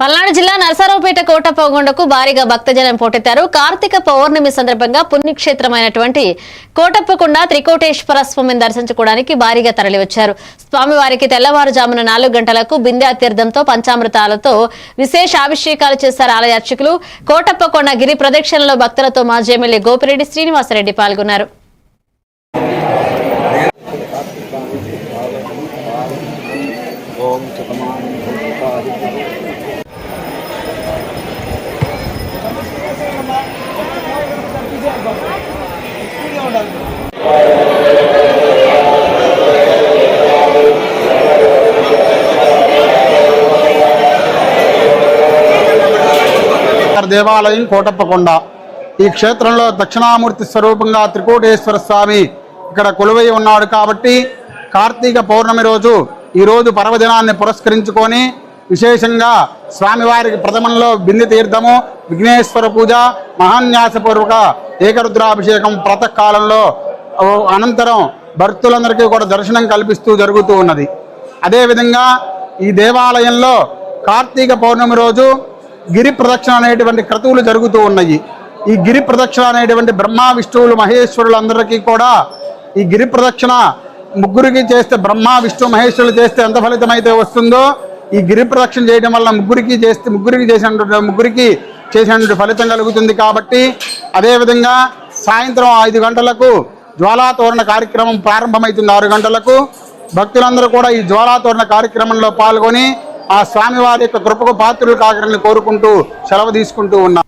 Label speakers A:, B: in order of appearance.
A: పల్నాడు జిల్లా నరసరావుపేట కోటప్పగొండకు భారీగా భక్తజనం పోటెత్తారు. కార్తీక పౌర్ణమి సందర్భంగా పుణ్యక్షేత్రమైనటువంటి కోటప్పకొండ త్రికోటేశ్వర స్వామిని దర్శించుకోవడానికి భారీగా తరలివచ్చారు. స్వామివారికి తెల్లవారుజామున నాలుగు గంటలకు బిందె తీర్థంతో పంచామృతాలతో విశేష అభిషేకాలు చేశారు ఆలయ అర్చకులు. కోటప్పకొండ గిరి ప్రదక్షిణలో భక్తులతో మాజీ ఎమ్మెల్యే గోపిరెడ్డి శ్రీనివాసరెడ్డి పాల్గొన్నారు.
B: దేవాలయం కోటప్పకొండ. ఈ క్షేత్రంలో దక్షిణామూర్తి స్వరూపంగా త్రికోటేశ్వర స్వామి ఇక్కడ కొలువై ఉన్నాడు కాబట్టి కార్తీక పౌర్ణమి రోజు ఈరోజు పర్వదినాన్ని పురస్కరించుకొని విశేషంగా స్వామివారికి ప్రథమంలో బింది తీర్థము విఘ్నేశ్వర పూజ మహాన్యాసపూర్వక ఏకరుద్రాభిషేకం ప్రాతకాలంలో అనంతరం భక్తులందరికీ కూడా దర్శనం కల్పిస్తూ జరుగుతూ ఉన్నది. అదేవిధంగా ఈ దేవాలయంలో కార్తీక పౌర్ణమి రోజు గిరి ప్రదక్షిణ అనేటువంటి క్రతువులు జరుగుతూ ఉన్నాయి. ఈ గిరి ప్రదక్షిణ అనేటువంటి బ్రహ్మ విష్ణువులు మహేశ్వరులు అందరికీ కూడా ఈ గిరి ప్రదక్షిణ ముగ్గురికి చేస్తే బ్రహ్మ విష్ణు మహేశ్వరులు చేస్తే ఎంత ఫలితం అయితే వస్తుందో ఈ గిరి ప్రదక్షిణ చేయడం వల్ల ముగ్గురికి చేస్తే ముగ్గురికి చేసినటువంటి ముగ్గురికి చేసినటువంటి ఫలితం కలుగుతుంది కాబట్టి అదేవిధంగా సాయంత్రం ఐదు గంటలకు జ్వాలాతోరణ కార్యక్రమం ప్రారంభమవుతుంది ఆరు గంటలకు. భక్తులందరూ కూడా ఈ జ్వాలాతోరణ కార్యక్రమంలో పాల్గొని ఆ స్వామివారి యొక్క కృపకు పాత్రులు కాకరని కోరుకుంటూ సెలవు తీసుకుంటూ ఉన్నారు